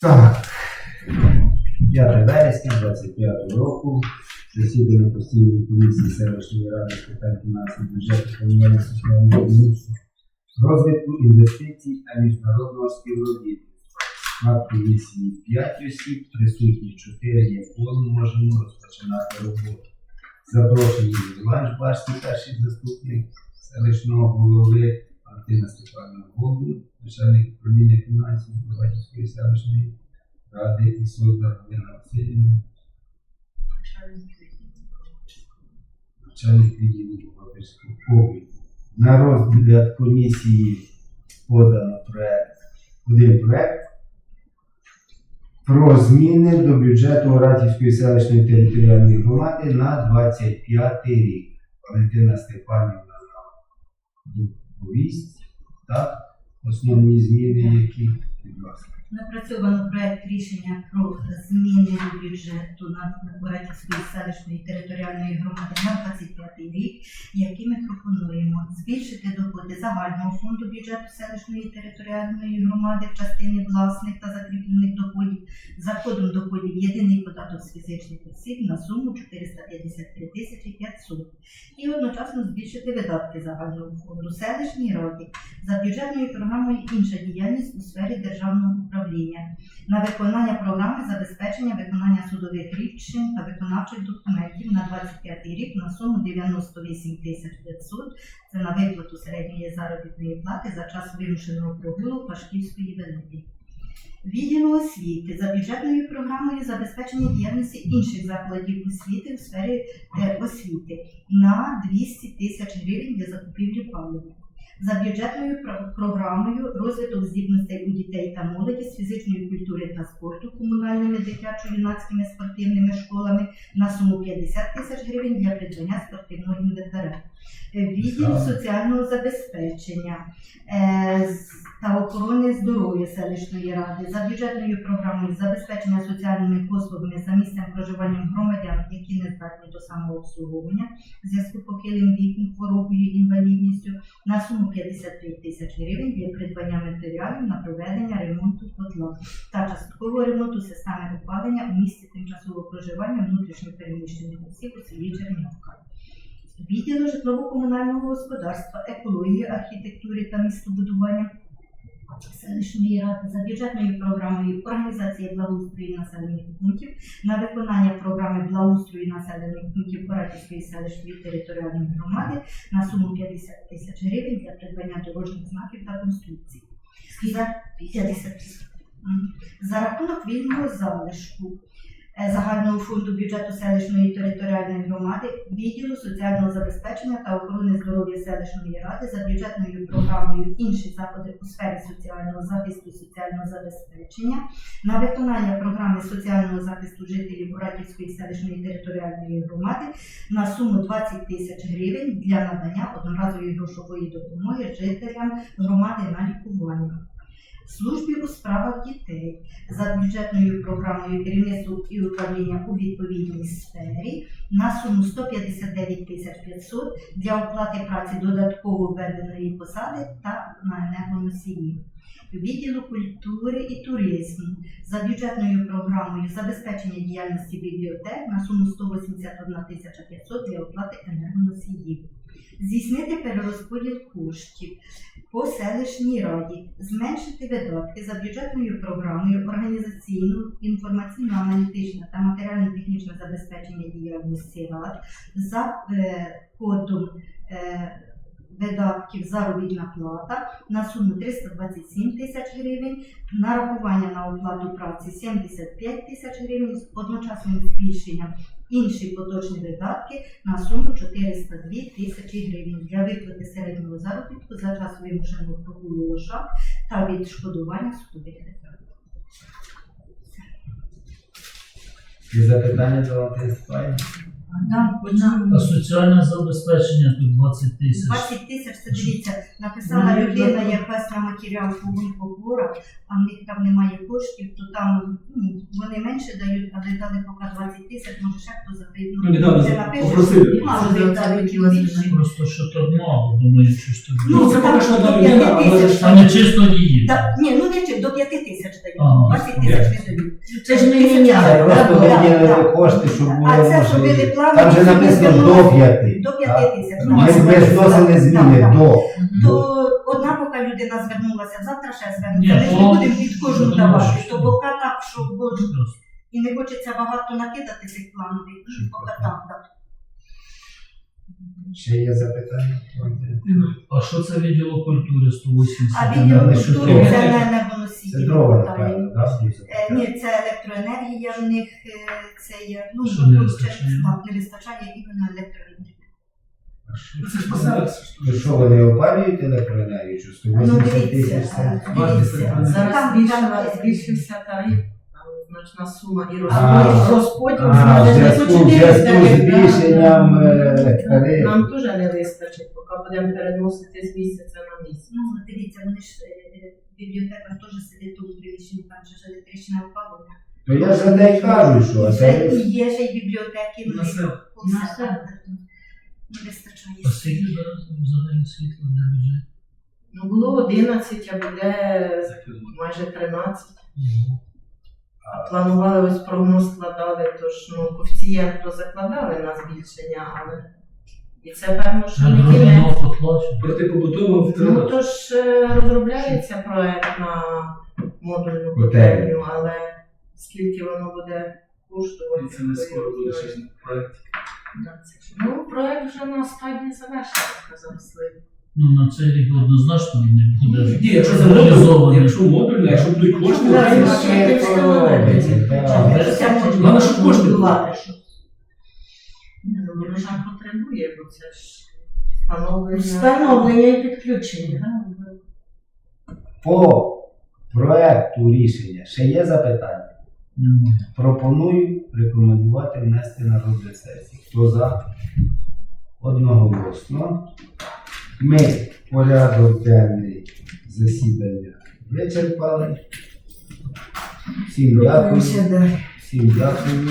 Так. 5 вересня 25 року. Засідання постійної комісії селищної ради з питань фінансів, бюджету, комунальної соціальної комісії, розвитку інвестицій та міжнародного співробітництва. Склад комісії 5 осіб, присутні 4 є повно, можемо розпочинати роботу. Запрошені Іван Жбашний, перший заступник селищного голови, Антина Степана Голуб, начальник управління фінансів Буватівської селищної ради і Созда Галина Васильівна, начальник відділу бухгалтерського обліку. На розгляд комісії подано проект, один проект про зміни до бюджету Оратівської селищної територіальної громади на 25 рік. Валентина Степанівна нам доповість, так? Основні зміни, які будь ласка. Напрацьовано проект рішення про зміни бюджету на Боратівської селищної територіальної громади на 25 рік, які ми пропонуємо збільшити доходи загального фонду бюджету селищної територіальної громади в частині власних та закріплених доходів за кодом доходів єдиний податок з фізичних осіб на суму 453 тисячі 500 і одночасно збільшити видатки загального фонду селищній раді. За бюджетною програмою інша діяльність у сфері державного управління на виконання програми забезпечення виконання судових рішень та виконавчих документів на 25 рік на суму 98 тисяч 500. Це на виплату середньої заробітної плати за час вимушеного прогулу Пашківської великої. Відділу освіти за бюджетною програмою забезпечення діяльності інших закладів освіти у сфері освіти на 200 тисяч гривень для закупівлі палива. За бюджетною про- програмою розвиток здібностей у дітей та молоді з фізичної культури та спорту комунальними дитячо-юнацькими спортивними школами на суму 50 тисяч гривень для придбання спортивного інвентаря. Е, Відділ соціального забезпечення е, з- та охорони здоров'я селищної ради за бюджетною програмою забезпечення соціальними послугами за місцем проживання громадян, які не здатні до самообслуговування в зв'язку з похилим віком, хворобою, інвалідністю на суму 55 тисяч гривень для придбання матеріалів на проведення ремонту котла та часткового ремонту системи опалення у місці тимчасового проживання внутрішньопереміщених осіб у селі Чернівка. Відділу житлово-комунального господарства, екології, архітектури та містобудування селищної ради за бюджетною програмою організації благоустрою населених пунктів на виконання програми благоустрою населених пунктів Боратівської селищної територіальної громади на суму 50 тисяч гривень для придбання дорожніх знаків та конструкцій. За 50 За рахунок вільного залишку загального фонду бюджету селищної територіальної громади, відділу соціального забезпечення та охорони здоров'я селищної ради за бюджетною програмою інші заходи у сфері соціального захисту і соціального забезпечення на виконання програми соціального захисту жителів Буратівської селищної територіальної громади на суму 20 тисяч гривень для надання одноразової грошової допомоги жителям громади на лікування. Службі у справах дітей за бюджетною програмою керівництва і управління у відповідній сфері на суму 159 тисяч 500 для оплати праці додатково введеної посади та на енергоносії. Відділу культури і туризму за бюджетною програмою забезпечення діяльності бібліотек на суму 181 тисяча 500 для оплати енергоносіїв. Здійснити перерозподіл коштів по селищній раді, зменшити видатки за бюджетною програмою організаційну, інформаційно-аналітичне та матеріально-технічне забезпечення діяльності рад за е, кодом е, видатків заробітна плата на суму 327 тисяч гривень, нарахування на оплату праці 75 тисяч гривень з одночасним збільшенням інші поточні видатки на суму 402 тисячі гривень для виплати середнього заробітку за час вимушеного прогулу лошак та відшкодування судових витрат. Є запитання до Валентини А соціальне забезпечення тут 20 тисяч. 20 тисяч, це дивіться, написала людина якась на матеріал побора, а в них там немає коштів, то там ну, вони менше дають, але дали поки 20 тисяч, може ще хто закриє. Ну, недавно це напише, попросили. мало Може, дали більше. Просто що то мало, думаю, що ж тобі. Ну, це поки що одна до людина, 5 але ж А не чисто її. Ні, ну не чи- до 5 тисяч дають, Ага. 20 тисяч не дають. Це ж ми міняли. Це просто Да, да, виділили да. кошти, щоб було А це зробили можливість. план. Там же написано до п'яти. До 5 так? тисяч. Ми ми ж вносили зміни Так, до. То одна поки людина звернулася, завтра ще Ні, звернеться. Ми ж не будемо під кожну то давати. що? То поки так, що бо і не хочеться багато накидати цих планових. Ну, Поки так, так. Ще є запитання? А що це відділу культури 180? А Там відділ дали, що культури дрова. це не Це енергоносії. дрова, питання. напевно, так? Е, Ні, це електроенергія в них, е, це є, ну, Що не ну, вистачає? ще- так, не вистачає іменно електроенергії. Це ж. Ну що, вони опалюють електроенергію? Чи Ну, 180 дивіться, е, це? дивіться. Там- Зараз Там- там- збільшився тариф, значна сума і розподіл, розподіл А, в зв'язку по в зв'язку з 400 збільшенням е. Нам теж не вистачить, поки будемо переносити з місяця на місяць. Ну, дивіться, вони ж е, бібліотека теж сидить тут у приміщенні, там же ж електричне опалення. То я ж за те й кажу, що Це і є ще й бібліотеки, в На все. Не вистачає. А скільки зараз взагалі світло для бюджету? Ну було 11, а буде майже 13. Планували ось прогноз складали, тож ну коефіцієнт то закладали на збільшення, але і це певно, що не кінець. нового плачу. Ну втрила. то ж е, розробляється проект на модульну Котельню. котельню, але скільки воно буде коштувати? Це не скоро буде проект. Да, це ж- Ну, проект вже на стадії завершення, сказав Слив. Ну, на цей рік однозначно він не буде Ні, якщо це модуль, якщо модульно, якщо будуть кошти, то це-. Це можна Головне, щоб кошти. Ні, ну, Воно ж потребує, бо це ж встановлення. Встановлення і підключення. По проекту рішення ще є запитання? Пропоную рекомендувати внести на розгляд сесії. Хто за? Одноголосно. Ми порядок денний засідання вичерпали. Всім дякую. Всім дякую.